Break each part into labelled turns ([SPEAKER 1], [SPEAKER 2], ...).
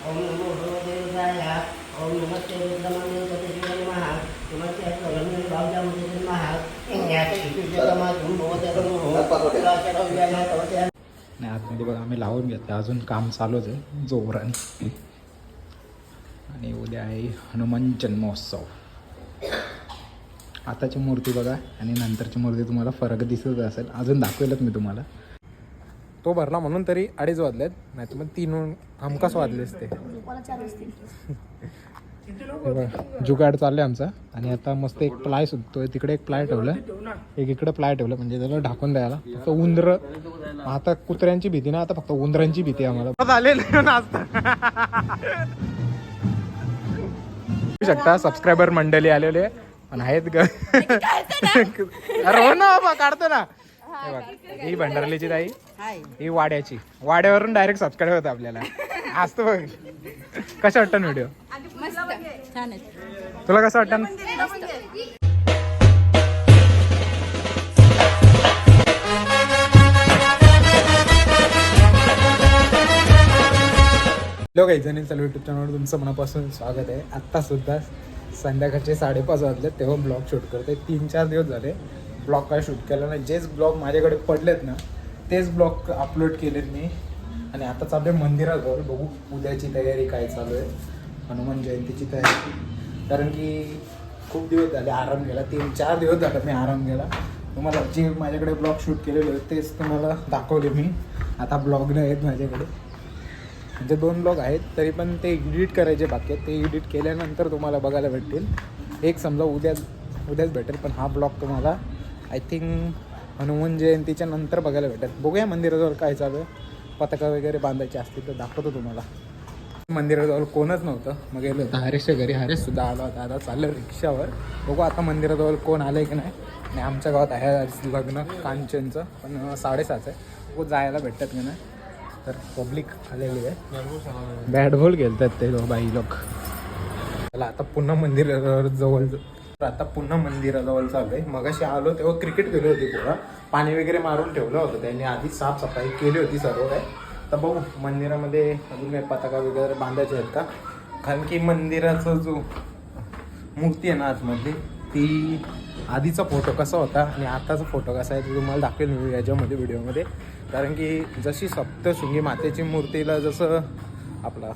[SPEAKER 1] ओम नमो भगवते रुद्राय ओम नमस्ते रुद्रमणे सतशिवाय नमः नमस्ते स्वगन्धे भावजामते नमः याते इत्युक्तमातुं भवते नमो राचरव्याय तवते
[SPEAKER 2] आणि आतमध्ये बघा आम्ही लावून घेतलं अजून काम चालूच आहे जोराने आणि उद्या आहे हनुमान जन्मोत्सव आताची मूर्ती बघा आणि नंतरची मूर्ती तुम्हाला फरक दिसत असेल. अजून दाखवेलच मी तुम्हाला. तो भरला म्हणून तरी अडीच वाजलेत नाही तर मग तीन हमखास वाजले असते. जुगाड चाललंय आमचा. आणि आता मस्त एक प्लाय सुटतोय. तिकडे एक प्लाय ठेवलं. एक इकडे प्लाय ठेवलं म्हणजे त्याला ढाकून द्यायला. फक्त उंदर. आता कुत्र्यांची भीती ना आता फक्त उंदरांची भीती आहे आम्हाला. शकता सबस्क्रायबर मंडळी आलेले. पण आहेत ग. अरे हो ना बाबा काढतो ना. हे बघ, ही भंडारलीची ताई ही वाड्याची. वाड्यावरून डायरेक्ट सबस्क्राईब होतं आपल्याला. असतं बघ. कसं वाटतं व्हिडिओ तुला कसं वाटतं? लोक काही चालू युट्यूब चॅनलवर तुमचं मनापासून स्वागत आहे. आत्ता सुद्धा संध्याकाळचे साडेपाच वाजले तेव्हा ब्लॉग शूट करते तीन चार दिवस झाले ब्लॉग काय शूट केला नाही. जेच ब्लॉग माझ्याकडे पडलेत ना तेच ब्लॉग अपलोड केलेत मी. आणि आता चालू आहे मंदिराजवळ. बघू उद्याची तयारी काय चालू आहे. हनुमान जयंतीची तयारी. कारण की खूप दिवस झाले आराम केला. तीन चार दिवस झाला मी आराम केला. तुम्हाला जे माझ्याकडे ब्लॉग शूट केलेले होते तेच तुम्हाला दाखवले मी. आता ब्लॉग नाही आहेत माझ्याकडे. म्हणजे दोन ब्लॉग आहेत तरी पण ते एडिट करायचे बाकी आहेत. ते एडिट केल्यानंतर तुम्हाला बघायला भेटतील. एक समजा उद्या उद्याच भेटेल पण हा ब्लॉग तुम्हाला आय थिंक हनुमान जयंतीच्या नंतर बघायला भेटेल. बघूया मंदिराजवळ काय चालू आहे. पताका वगैरे बांधायचे असतील तर दाखवतो तुम्हाला. मंदिराजवळ कोणच नव्हतं. मग गेलो. होतं हरेशच्या घरी. हरेशसुद्धा आला होता. आता चाललं रिक्षावर. बघू आता मंदिराजवळ कोण आलं की नाही. आणि आमच्या गावात आहे लग्न कांचनचं. पण साडेसात आहे. बघू जायला भेटतात की नाही. तर पब्लिक आलेली आहे. बॅट बॉल खेळतात ते लोक बाई लोक. चला आता पुन्हा मंदिराजवळ जवळ तर आता पुन्हा मंदिराजवळ चालू आहे. मगाशी आलो तेव्हा क्रिकेट केली होती पुन्हा पाणी वगैरे मारून ठेवलं होतं त्यांनी. आधी साफसफाई केली होती सर्व काय तर बघू मंदिरामध्ये अजून काही पताका वगैरे बांधायचे आहेत का? कारण की मंदिराचा जो मूर्ती आहे ना आतमधली ती आधीचा फोटो कसा होता आणि आताचा फोटो कसा आहे तो तुम्हाला दाखवेल मी याच्यामध्ये व्हिडिओमध्ये कारण की जशी सप्तशृंगी मातेची मूर्तीला जसं आपला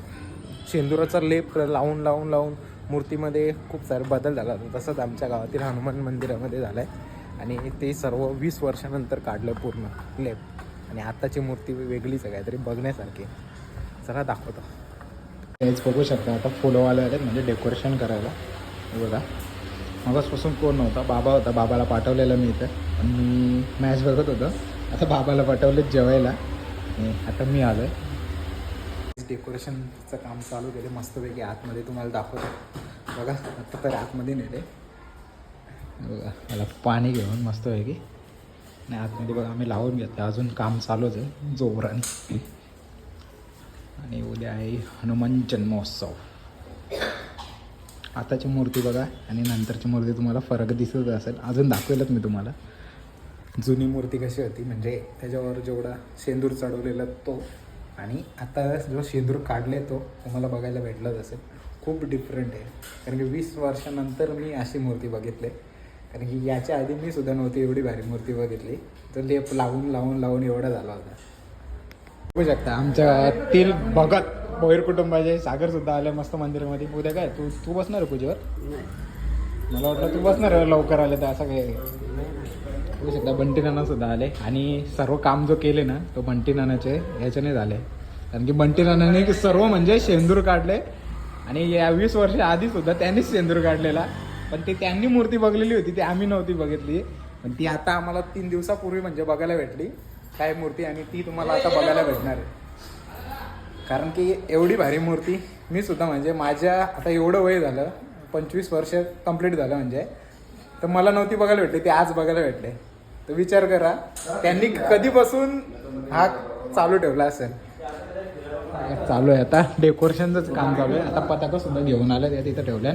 [SPEAKER 2] शेंदुराचा लेप लावून लावून लावून मूर्तीमध्ये खूप सारे बदल झाला होता. तसंच आमच्या गावातील हनुमान मंदिरामध्ये झालं आहे आणि ते सर्व वीस वर्षानंतर काढलं पूर्ण लेप. आणि आत्ताची मूर्ती वेगळीच आहे काहीतरी बघण्यासारखी. चला दाखवतो. हेच बघू शकता आता फुलंवाले आले म्हणजे डेकोरेशन करायला. हे बघा. मगासपासून कोण नव्हता बाबा होता बाबाला पाठवलेलं मी इथं. आणि मी मॅच बघत होतं. आता बाबाला पाठवलं जेवायला. आता मी आलो डेकोरेशनचं काम चालू केले मस्तपैकी आतमध्ये तुम्हाला दाखवतो. बघा आता तर आतमध्ये नेले बघा मला पाणी घेऊन मस्तपैकी. आणि आतमध्ये बघा आम्ही लावून घेतलं. अजून काम चालूच आहे जोराने. आणि उद्या आहे हनुमान जन्मोत्सव. आताची मूर्ती बघा आणि नंतरची मूर्ती तुम्हाला फरक दिसत असेल. अजून दाखवेलच मी तुम्हाला. जुनी मूर्ती कशी होती म्हणजे त्याच्यावर जेवढा शेंदूर चढवलेला तो आणि आता जो शेंदूर काढले तो तुम्हाला बघायला भेटलाच असेल. खूप डिफरंट आहे. कारण की वीस वर्षानंतर मी अशी मूर्ती बघितली. कारण की याच्या आधी मी सुद्धा नव्हती एवढी भारी मूर्ती बघितली. तर लेप लावून लावून लावून एवढा झाला होता. बघू शकता आमच्या गावातील भगत भोईर कुटुंबाचे सागर सुद्धा आले मस्त मंदिरामध्ये. उद्या काय? तू तू बसणार आहे पूजेवर? मला वाटलं तू बसणार लवकर आले तर असं काय बघू शकता बंटी नाना सुद्धा आले. आणि सर्व काम जो केले ना तो बंटी नानाचे ह्याच्याने झाले. कारण की बंटी नानाने सर्व म्हणजे शेंदूर काढले. आणि या वीस वर्ष आधी सुद्धा त्यांनीच शेंदूर काढलेला. पण ते त्यांनी मूर्ती बघलेली होती ती आम्ही नव्हती बघितली. पण ती आता आम्हाला तीन दिवसापूर्वी म्हणजे बघायला भेटली. काय मूर्ती आणि ती तुम्हाला आता बघायला भेटणार आहे. कारण की एवढी भारी मूर्ती मी सुद्धा म्हणजे माझ्या आता एवढं वय झालं पंचवीस वर्ष कंप्लीट झालं म्हणजे. तर मला नव्हती बघायला भेटली ती आज बघायला भेटले. तर विचार करा त्यांनी कधीपासून हा चालू ठेवला असेल? चालू आहे आता. डेकोरेशनचंच काम चालू आहे. आता पताका सुद्धा घेऊन आलं त्या तिथं ठेवल्या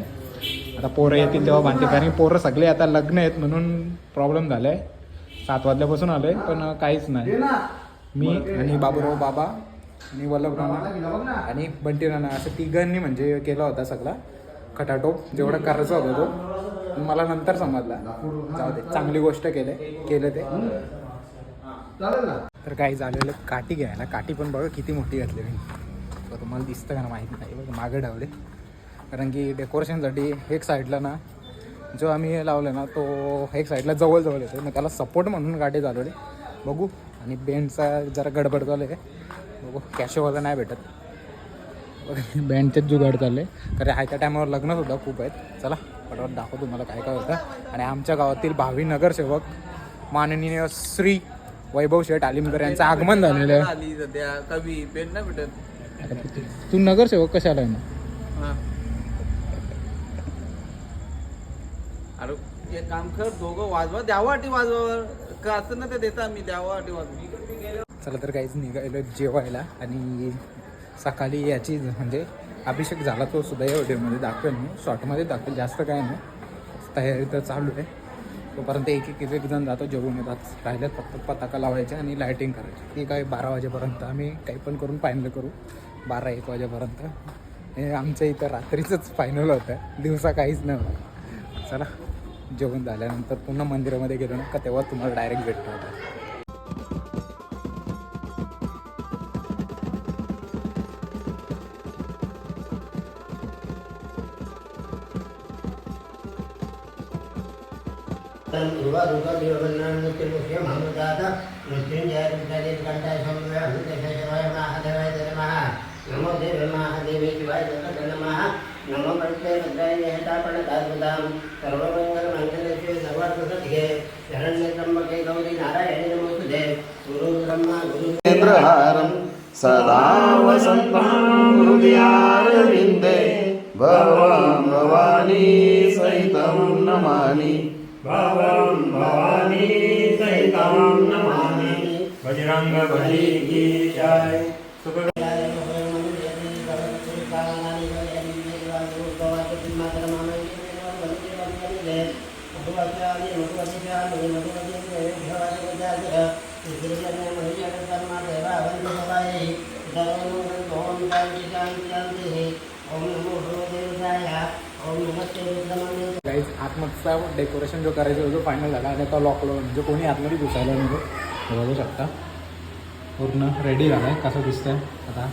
[SPEAKER 2] आता पोरं येतील तेव्हा बांधते कारण पोरं सगळे आता लग्न आहेत म्हणून प्रॉब्लेम झालाय. सात वाजल्यापासून आलोय पण काहीच नाही. मी आणि बाबूराव बाबा आणि वल्लभ राणा आणि बंटी राणा असं तिघांनी म्हणजे केला होता सगळा खटाटोप जेवढा करायचा होता तो. मला नंतर समजला. जाऊ दे चांगली गोष्ट केले केलं ते. तर काही झालेलं काठी घ्यायला काठी पण बघा किती मोठी घातली मी. तर तुम्हाला दिसतं का ना माहीत नाही. बघा मागं डावले कारण की डेकोरेशनसाठी एक साईडला ना जो आम्ही लावलं ना तो एक साईडला जवळ जवळ येतो. मग त्याला सपोर्ट म्हणून गाडी चालवली. बघू. आणि बँडचा जरा गडबड चालू आहे. बघू कॅशोवाला नाही भेटत. बँडचेच जुगाड चालले कारण हाय त्या टायमावर लग्नसुद्धा खूप आहेत. चला. पटापट दाखवतो तुम्हाला काय काय होतं. आणि आमच्या गावातील भावी नगरसेवक माननीय श्री वैभव शेठ आलिमकर यांचं आगमन झालेलं आहे.
[SPEAKER 3] आली सध्या कवी पेन नाही भेटत.
[SPEAKER 2] आता तू- तू नगरसेवक कशाला आहे ना
[SPEAKER 3] हा. अरे एक काम कर दोघं वाजवा द्यावाटी वाजवा का असं ना ते देता मी द्यावाटी वाजवा
[SPEAKER 2] चला तर काहीच निघायलो जेवायला. आणि सकाळी याची म्हणजे अभिषेक झाला तो सुद्धा या व्हिडिओमध्ये. दाखवेल मी. शॉर्टमध्ये दाखवेल जास्त काय नाही. तयारी तर चालू आहे. तोपर्यंत एक एक एक जण जातो जेवून येतात. राहिल्यात फक्त पताका लावायचे आणि लायटिंग करायची. ती काय बारा वाजेपर्यंत. आम्ही काही पण करून फायनल करू. बारा एक वाजेपर्यंत. हे आमच्या इथं रात्रीचंच फायनल होतं. दिवसा काहीच नाही होतं चला जेवण झाल्यानंतर पुन्हा मंदिरामध्ये गेलो ना का तेव्हा तुम्हाला डायरेक्ट भेटतो होता
[SPEAKER 1] రుగమిరుగన్నాన్ముఖ్యముఖ్యమహమృదాత మృత్యుంజయ విద్యాకంఠాయ సమయ హృదయ మహాదేవాయ నమ నమో దేవ మహాదేవి శివాయ జగత నమ నమో మృత్యే ముద్రాయ జయతాపణ దాద్భుతాం సర్వమంగళ మంగళే సర్వే శరణ్యత్రమ్మకే గౌరీ నారాయణ నమోస్తుదే గురు బ్రహ్మ గురు ఇంద్రహారం సదా వసంతం హృదయారవిందే
[SPEAKER 4] భవాం భవానీ సహితం నమాని भावं भवानी सहितां नमामि।
[SPEAKER 5] बजरंग बली की जय सुख
[SPEAKER 1] ओम नमो। भगवते ओम नमस्ते रुद्रमणे
[SPEAKER 2] गाईज आतमधचा डेकोरेशन जो करायचा होतो फायनल झाला आणि आता लॉकडाऊन म्हणजे कोणी आतमध्ये घुसायला नको बघू शकता. पूर्ण रेडी झाला आहे कसं दिसतंय आता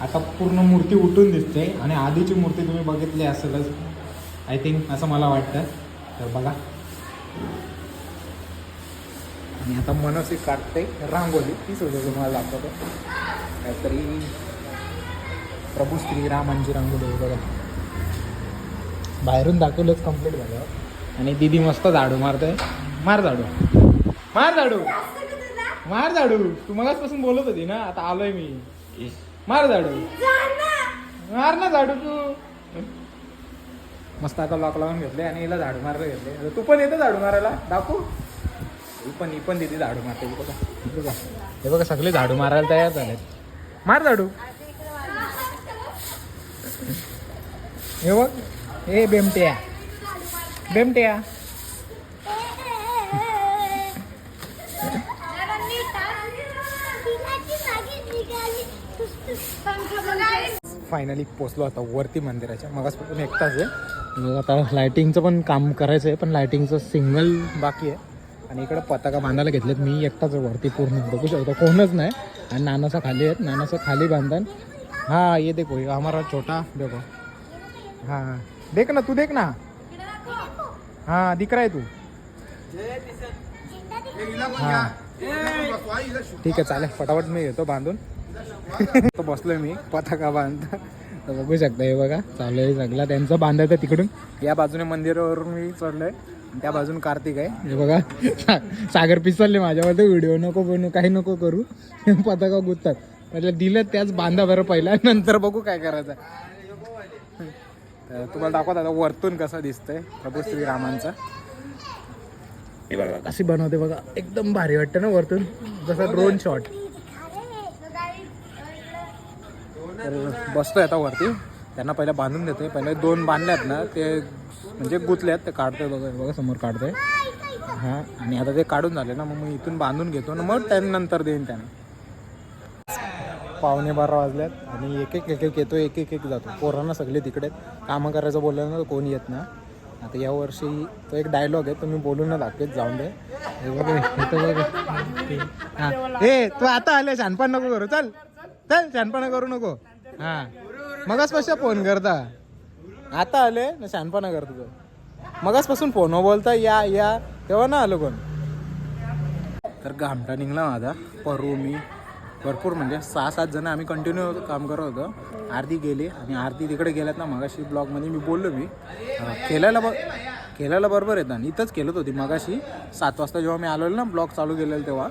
[SPEAKER 2] आता पूर्ण मूर्ती उठून दिसते आणि आधीची मूर्ती तुम्ही बघितली असेलच आय थिंक असं मला वाटतं तर बघा. आणि आता मनसे काढते रांगोली ती सुद्धा तुम्हाला दाखवतो. काहीतरी प्रभू श्रीरामांची रांगोली आहे बघा बाहेरून दाखवलंच कंप्लीट झालं. आणि दीदी मस्त झाडू मारते मार झाडू. मार झाडू. मार झाडू. तू मगाचपासून बोलत होती ना आता आलोय मी. मार झाडू. मार ना झाडू तू. मस्त आता लॉक लावून घेतले आणि हिला झाडू मारायला घेतले. तू पण येतं झाडू मारायला. दाखवू. ही पण ही पण दिदी झाडू मारते. ही बघा. बघा. हे बघा सगळे झाडू मारायला तयार झालेत. मार झाडू. हे बघ. ए बेमट्या. बेमट्या. फायनली पोचलो आता वरती मंदिराच्या. मगासपासून एकटाच आहे. मग आता लायटिंगचं पण काम करायचं आहे पण लायटिंगचं सिंगल बाकी आहे. आणि इकडं पताका बांधायला घेतलेत. मी एकटाच आहे वरती पूर्ण. बघू शकतो कोणच नाही. आणि नानाचा खाली आहेत. नानासा खाली बांधन हां ये देखो आम्हाला हमारा छोटा देखो. हां. देख ना तू देख ना. हाँ दिख रहा है तू. हाँ. ठीक आहे चालेल. फटाफट मी घेतो बांधून. तो बसलोय मी पताका बांधता. बघू शकता हे बघा चालू आहे सगळा. त्यांचं बांधायचं तिकडून. या बाजूने मंदिरावरून मी चढलोय त्या बाजून कार्तिक आहे. हे बघा सा- सागर पिसरले माझ्यामध्ये व्हिडिओ नको बनवू काही नको करू. पताका गुंततात. म्हणजे दिलं त्याच बांधा बरं पहिला नंतर बघू काय करायचं. तुम्हाला दाखवत आता वरतून कसं दिसतंय प्रभू श्रीरामांचा. हे बघा कशी बनवते बघा एकदम भारी वाटतं ना वरतून. जसं ड्रोन शॉट तर बसतोय आता वरती. त्यांना पहिला बांधून देते पहिले दोन बांधल्यात ना ते म्हणजे गुतल्यात ते काढतोय बघा बघा समोर काढतोय. हां आणि आता ते काढून झाले ना मग मी इथून बांधून घेतो ना मग त्यानंतर देईन त्यानं. पावणे बारा वाजल्यात. आणि एक एक एक एक येतो एक एक एक जातो. पोरांना सगळे तिकडे कामं करायचं बोललं ना कोणी येत ना आता या वर्षी तो एक डायलॉग आहे तुम्ही मी बोलून ना दाखवेत जाऊन दे. हे हे तू आता आले शानपण नको करू. चल चल शानपणा करू नको. हा. मगाच कशा फोन करता. आता आले ना शानपणा करतो तो मगाचपासून फोन बोलता या या. तेव्हा ना आलो कोण तर घामटा निघला माझा. परू मी. भरपूर म्हणजे सहा सात जण आम्ही कंटिन्यू काम करत होतो. आरती गेली आणि आरती तिकडे गेल्यात ना मगाशी ब्लॉगमध्ये मी बोललो मी. अं, खेळायला ब खेळायला बरोबर येतं. आणि इथंच खेळत होती मगाशी. सात वाजता जेव्हा मी आलेलो ना ब्लॉग चालू केलेलं तेव्हा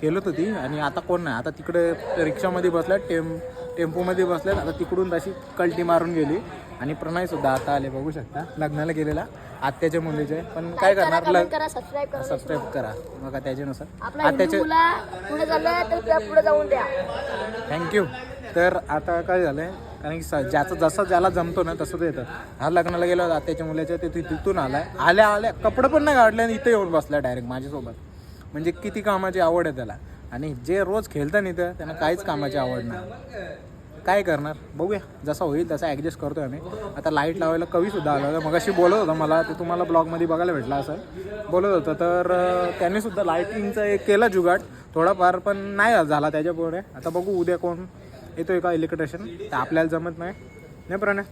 [SPEAKER 2] खेळत होती. आणि आता कोण नाही. आता तिकडे रिक्षामध्ये बसल्यात टेम टेम्पोमध्ये बसल्यात. आता तिकडून तशी कल्टी मारून गेली. आणि प्रणयसुद्धा आता आले बघू शकता लग्नाला गेलेला. आत्याच्या मुलीचे. पण काय करणार? लग
[SPEAKER 6] करा सबस्क्राईब करा
[SPEAKER 2] सबस्क्राईब करा. बघा त्याच्यानुसार. आत्याचे
[SPEAKER 6] हिंदू मुला पुढे चाललाय तर त्या पुढे जाऊन द्या.
[SPEAKER 2] थँक्यू तर आता काय झालंय? कारण की ज्याचं जसं ज्याला जमतो ना तसं ते येतं. हा लग्नाला गेला होता त्याच्या मुलाच्या ते तिथून आलाय. आल्या आल्या कपडे पण नाही काढले आणि इथे येऊन बसला डायरेक्ट माझ्यासोबत. म्हणजे किती कामाची आवड आहे त्याला. आणि जे रोज खेळतं नाही तर त्यांना काहीच कामाची आवड नाही. काय करणार? बघूया. जसा होईल तसा ॲडजस्ट आहे आम्ही. आता लाइट लावायला कवीसुद्धा आला होता. मग अशी बोलत होता मला. ते तुम्हाला ब्लॉगमध्ये बघायला भेटला असं बोलत होतं. तर अं, त्यांनी सुद्धा लाईटिंगचा एक केला जुगाड. थोडाफार पण नाही झाला त्याच्यापुढे आता बघू उद्या कोण येतोय का इलेक्ट्रिशियन ते आपल्याला जमत नाही. नाही प्रणय?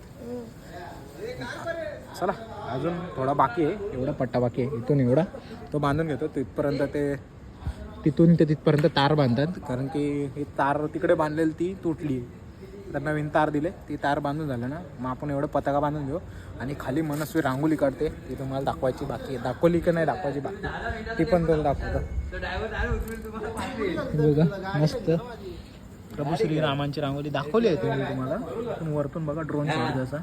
[SPEAKER 2] चला अजून थोडा बाकी आहे. एवढा पट्टा बाकी आहे. इथून एवढा. तो बांधून घेतो. तिथपर्यंत ते तिथून ते तिथपर्यंत तार बांधतात. कारण की ही तार तिकडे बांधलेली ती तुटली. तर नवीन तार दिले. ती तार बांधून झालं ना मग आपण एवढं पताका बांधून घेऊ आणि खाली मनस्वी रांगोली काढते. ती तुम्हाला दाखवायची बाकी आहे. दाखवली की नाही दाखवायची बाकी ती पण तुला दाखवतो. बघा मस्त. प्रभू श्रीरामांची रांगोली दाखवली आहे तुम्ही तुम्हाला. पण वरतून बघा ड्रोन शॉट जसा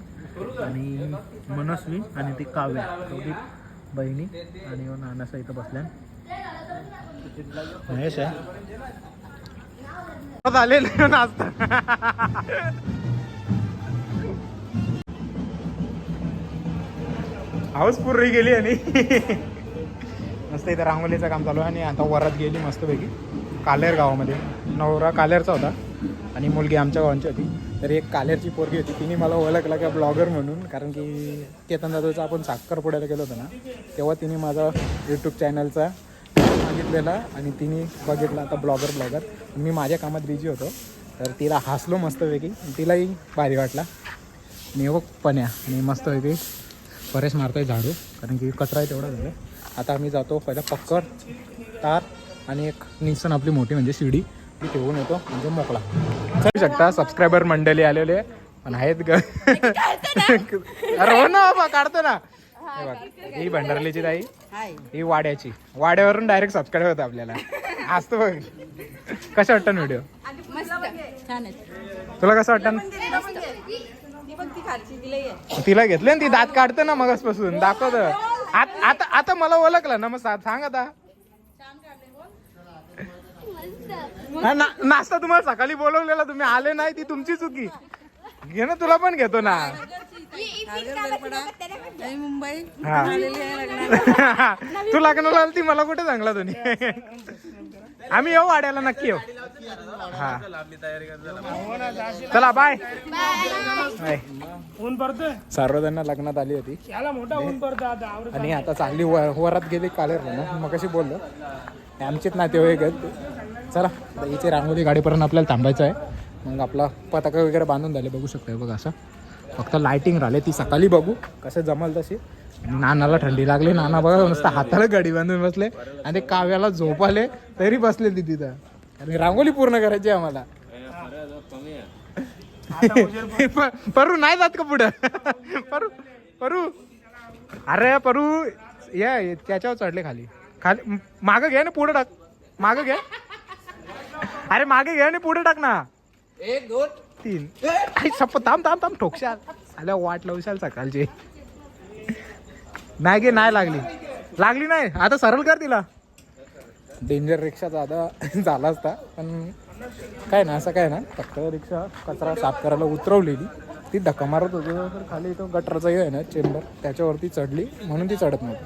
[SPEAKER 2] आणि मनस्वी आणि ती काव्या दोघी बहिणी आणि नानासा इथं बसल्या. महेश आहे. झालेलं नाचता हाऊस पुरी गेली आणि मस्त इथं रांगोलीचं काम चालू आहे आणि आता वरात गेली मस्तपैकी. कालेर गावामध्ये. नवरा कालेरचा होता आणि मुलगी आमच्या गावांची होती. तर एक कालेरची पोरगी होती. तिने मला ओळखला की ब्लॉगर म्हणून कारण की केतन दादाचा आपण साखरपुड्याला गेलो होतो ना तेव्हा तिने माझा यूट्यूब चॅनलचा सांगितलेला आणि तिने बघितला आता ब्लॉगर ब्लॉगर. मी माझ्या कामात बिझी होतो. तर तिला हसलो मस्तपैकी. तिलाही भारी वाटला. आणि हे पण्या आणि मस्तपैकी परेश मारतोय झाडू. कारण की कचरा आहे तेवढा झाला आता आम्ही जातो पहिला पक्कर तार आणि एक निसन आपली मोठी म्हणजे शिडी ती ठेवून येतो म्हणजे मोकळा. करू शकता. सबस्क्रायबर मंडळी आलेले. पण आहेत ग. अरे हो ना बाबा काढतो ना. हे बघ, ही भंडारलीची ताई. ही वाड्याची. वाड्यावरून डायरेक्ट सबस्क्राईब होतं आपल्याला. आज तर बघ. कसं वाटतं व्हिडिओ
[SPEAKER 7] मस्त. छान आहे
[SPEAKER 2] तुला कसं वाटतं? तिला घेतले ना ती दात काढते ना मगासपासून दाखवत आत- आता आता मला ओळखलं ना मग सांग आता. हा, ना- नाश्ता तुम्हाला सकाळी बोलवलेला तुम्ही आले नाही ती तुमची चुकी. घे ना तुला पण घेतो ना.
[SPEAKER 7] मुंबई.
[SPEAKER 2] हा. तू लग्नाला आली ती मला कुठे सांगला तुम्ही आम्ही येऊ वाड्याला नक्की येऊ. हा. चला बाय बाय
[SPEAKER 5] ऊन पडतोय?
[SPEAKER 2] सर्वजण लग्नात आली होती.
[SPEAKER 5] याला मोठा ऊन पडतो आता
[SPEAKER 2] आणि आता चालली व- वरात गेली कालेर ना. मग कशी बोललो. हे आमचेच नातेवाईक आहेत. चला आता हिची रांगोली गाडीपर्यंत आपल्याला थांबायचं आहे. मग आपला पताका वगैरे बांधून झाले बघू शकता बघा असं. फक्त लायटिंग राहिले ती सकाळी बघू कसं जमल तशी. नानाला थंडी लागली नाना बघा नुसतं हाताला गाडी बांधून बसले. आणि ते काव्याला झोप आले तरी बसले ती तिथं. आणि रांगोली पूर्ण करायची आम्हाला. परू नाही जात का पुढं? परू परू. अरे परू या त्याच्यावर चढले खाली. खाली माग घ्या ना पुढे टाक. मागं घ्या अरे मागे घ्या ना पुढे टाक ना.
[SPEAKER 3] एक दोन.
[SPEAKER 2] तीन. आई सप्प थांब थांब थांब ठोकशाल. आल्या वाट लावशाल सकाळची. नाही गे नाही लागली. लागली नाही. आता सरळ कर तिला. डेंजर रिक्षाचा दादा झाला असता पण काय ना असं काय ना फक्त रिक्षा कचरा साफ करायला उतरवलेली. ती धक्का मारत होती तर खाली तो गटरचा आहे ना चेंबर त्याच्यावरती चढली म्हणून ती चढत नव्हती.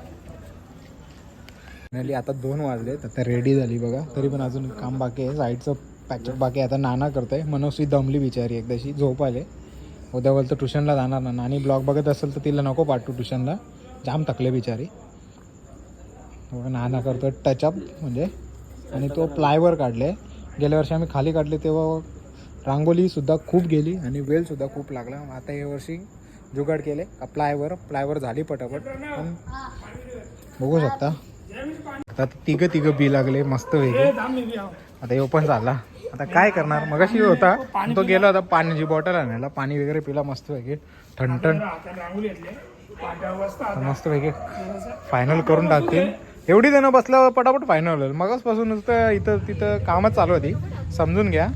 [SPEAKER 2] आता दोन वाजले तर रेडी झाली बघा. तरी पण अजून काम बाकी आहे. साईडचं पॅचअप बाकी आता नाना करतोय. मनोस्वी दमली बिचारी एकदाशी. झोप आले. उद्या बोलतं ट्युशनला जाणार ना. नानी ब्लॉग बघत असेल तर तिला नको पाठवू ट्युशनला. जाम तकले बिचारी. नाना करतो टचअप म्हणजे. आणि तो प्लायवर काढले. गेल्या वर्षी आम्ही खाली काढले तेव्हा रांगोलीसुद्धा खूप गेली आणि वेलसुद्धा खूप लागला. आता या वर्षी जुगाड केले. का प्लायवर प्लायवर झाली पटापट. पण बघू शकता. आता तिघं तिघं बी लागले. मस्त वेगळे. आता हे पण झाला. आता काय करणार? मगाशी होता तो गेला होता पाण्याची बॉटल आणायला. पाणी वगैरे पिला मस्त वेगळे ठणठण. मस्त वेगळे फायनल करून टाकतील. एवढी जण बसल्यावर पटापट फायनल होईल. मगचपासून नुसतं इथं तिथं कामच चालू होती. समजून घ्या.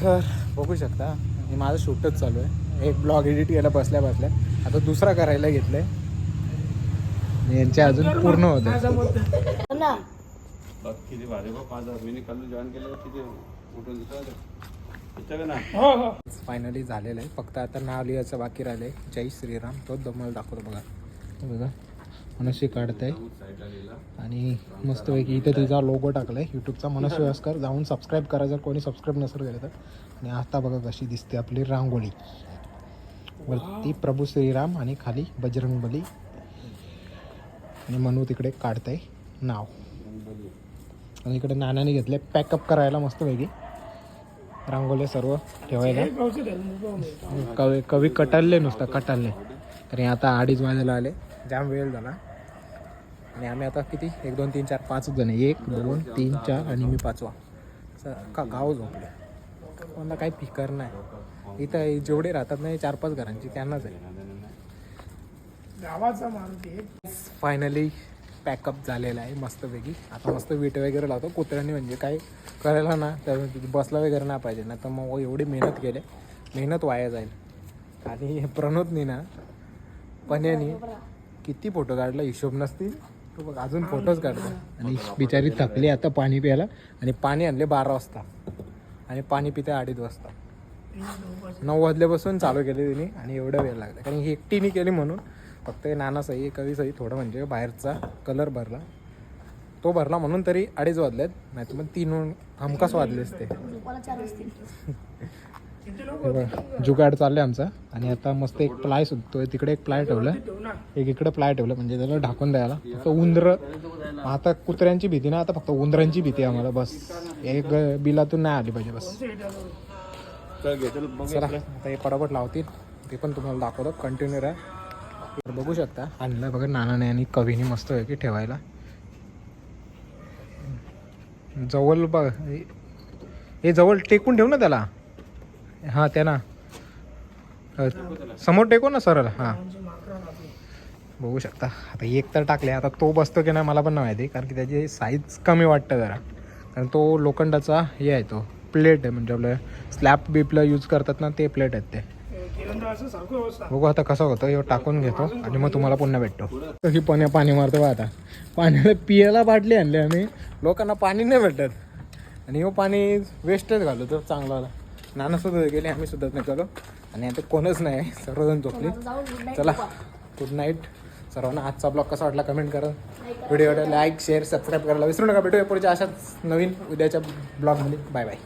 [SPEAKER 2] तर बघू शकता. हे माझं शूटच चालू आहे. एक ब्लॉग एडिट केला बसल्या बसल्या. आता दुसरा करायला घेतलाय. आणि यांचे अजून पूर्ण होते
[SPEAKER 6] ना
[SPEAKER 3] किती भारी बा पाच हजार मी काल जॉईन केलं किती उठून दिसतं ना।
[SPEAKER 5] हो हो।
[SPEAKER 2] फायनली झालेलं आहे. फक्त आता नाव लिहायचं बाकी राहिलंय. जय श्रीराम. तो दमल दाखवतो बघा. बघा. मनस्वी काढत आहे आणि मस्तपैकी इथे तिचा लोगो टाकलाय. यूट्यूबचा मनस्वी अस्कर जाऊन सबस्क्राईब करा जर कोणी सबस्क्राईब नसेल केलं तर. आणि आता बघा कशी दिसते आपली रांगोळी. वरती प्रभू श्रीराम आणि खाली बजरंग बली आणि मनू तिकडे काढतंय. नाव. आणि इकडे नानाने घेतले. पॅकअप करायला मस्तपैकी रांगोळ्या सर्व ठेवायला. कवी कवी कटालले नुसतं कटालले. तरी आता अडीच वाजायला आले. जाम वेळ झाला. आणि आम्ही आता किती? एक दोन तीन चार पाच जण. एक दोन तीन चार आणि मी पाचवा. का गाव झोपले. मला काही फिकर नाही. इथं जेवढे राहतात नाही चार पाच घरांची त्यांनाच आहे. फायनली पॅकअप झालेला आहे मस्तपैकी. आता मस्त विट वगैरे लावतो. कुत्र्यांनी म्हणजे काय करायला ना तर बसला वगैरे नाही पाहिजे. ना तर मग एवढी मेहनत केले. मेहनत वाया जाईल. आणि प्रणोदनी ना पण्यानी किती फोटो काढला? हिशोब नसतील. तो बघ अजून फोटोज काढतो. आणि बिचारी थकली आता पाणी प्यायला. आणि पाणी आणले बारा वाजता. आणि पाणी पिते अडीच वाजता. नऊ वाजल्यापासून चालू केले तिने आणि एवढा वेळ लागला. कारण ही एकटीने केली म्हणून फक्त हे नाना सही कवी सही थोडं म्हणजे बाहेरचा कलर भरला. तो भरला म्हणून तरी अडीच वाजलेत नाही तर मग तीन हमखास वाजले असते. जुगाड चाललंय आमचा. आणि आता मस्त एक प्लाय सुटतोय. तिकडे एक प्लाय ठेवलं. एक इकडे प्लाय ठेवलं म्हणजे त्याला ढाकून द्यायला. फक्त उंदर. आता कुत्र्यांची भीती ना आता फक्त उंदरांची भीती आहे आम्हाला. बस. एक बिलातून नाही आली पाहिजे बस. चला आता हे पटापट लावतील. ते पण तुम्हाला दाखवतो. कंटिन्यू राहा. तर बघू शकता आणलं बघा नानाने आणि कवीने मस्त आहे की ठेवायला. जवळ बघ हे जवळ टेकून ठेव ना त्याला? हां त्या ना समोर टेकू ना सरळ? हां. बघू शकता. आता एक तर टाकले. आता तो बसतो की नाही मला पण नाही माहिती कारण की त्याची साईज कमी वाटतं जरा. कारण तो लोखंडाचा हे आहे तो. प्लेट आहे म्हणजे आपलं स्लॅब बिपला यूज करतात ना ते प्लेट आहेत ते. बघू आता कसं होतं हे टाकून घेतो आणि मग तुम्हाला पुन्हा भेटतो. ही पण पाणी मारतो बा आता. पाण्याला पियाला बाटली आणली आम्ही. लोकांना पाणी नाही भेटत. आणि हे पाणी वेस्टच घालू तर चांगला नाना सुद्धा गेले आम्ही सुद्धा नाही निघालो आणि आता कोणच नाही सर्वजण झोपले. चला गुड नाईट सर्वांना आजचा ब्लॉग कसा वाटला कमेंट करा. व्हिडिओ लाईक शेअर सबस्क्राईब करायला विसरू नका. भेटूया पुढच्या अशाच नवीन उद्याच्या ब्लॉगमध्ये बाय बाय